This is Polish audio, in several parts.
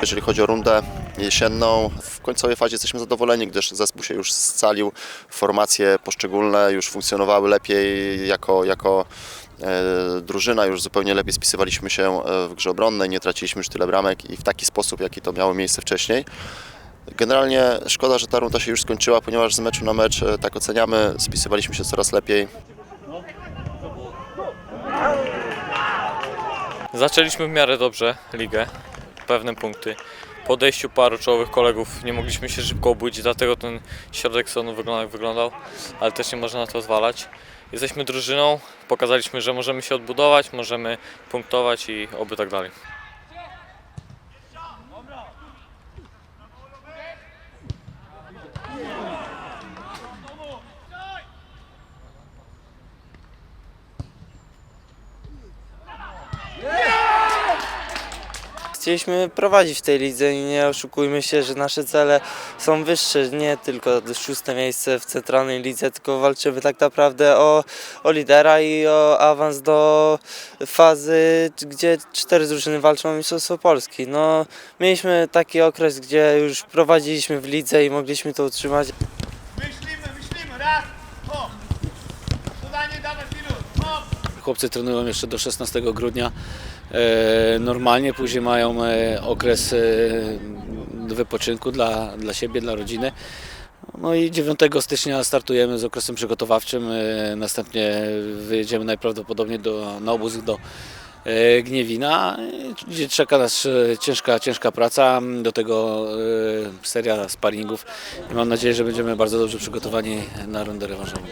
Jeżeli chodzi o rundę jesienną, w końcowej fazie jesteśmy zadowoleni, gdyż zespół się już scalił, formacje poszczególne już funkcjonowały lepiej jako, jako e, drużyna, już zupełnie lepiej spisywaliśmy się e, w grze obronnej, nie traciliśmy już tyle bramek i w taki sposób, jaki to miało miejsce wcześniej. Generalnie szkoda, że ta runda się już skończyła, ponieważ z meczu na mecz e, tak oceniamy, spisywaliśmy się coraz lepiej. Zaczęliśmy w miarę dobrze ligę, pewne punkty. Po odejściu paru czołowych kolegów nie mogliśmy się szybko obudzić, dlatego ten środek sezonu wyglądał jak wyglądał, ale też nie można na to zwalać. Jesteśmy drużyną, pokazaliśmy, że możemy się odbudować, możemy punktować i oby tak dalej. Chcieliśmy prowadzić w tej lidze i nie oszukujmy się, że nasze cele są wyższe, nie tylko szóste miejsce w centralnej lidze, tylko walczymy tak naprawdę o, o lidera i o awans do fazy, gdzie cztery drużyny walczą o Mistrzostwo Polski. No, mieliśmy taki okres, gdzie już prowadziliśmy w lidze i mogliśmy to utrzymać. Myślimy, myślimy, raz, o! Podanie dawać minut, hop! Chłopcy trenują jeszcze do 16 grudnia. E, Normalnie później mają e, okres e, wypoczynku dla, dla siebie, dla rodziny. No i 9 stycznia startujemy z okresem przygotowawczym. Następnie wyjedziemy najprawdopodobniej do, na obóz do Gniewina, gdzie czeka nas ciężka, ciężka praca, do tego seria sparingów i mam nadzieję, że będziemy bardzo dobrze przygotowani na rundę rewanżową.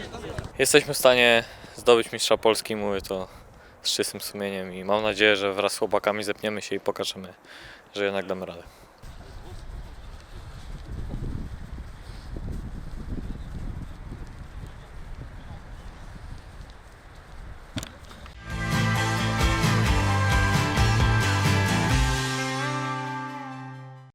Jesteśmy w stanie zdobyć mistrza Polski, mówię to z czystym sumieniem i mam nadzieję, że wraz z chłopakami zepniemy się i pokażemy, że jednak damy radę.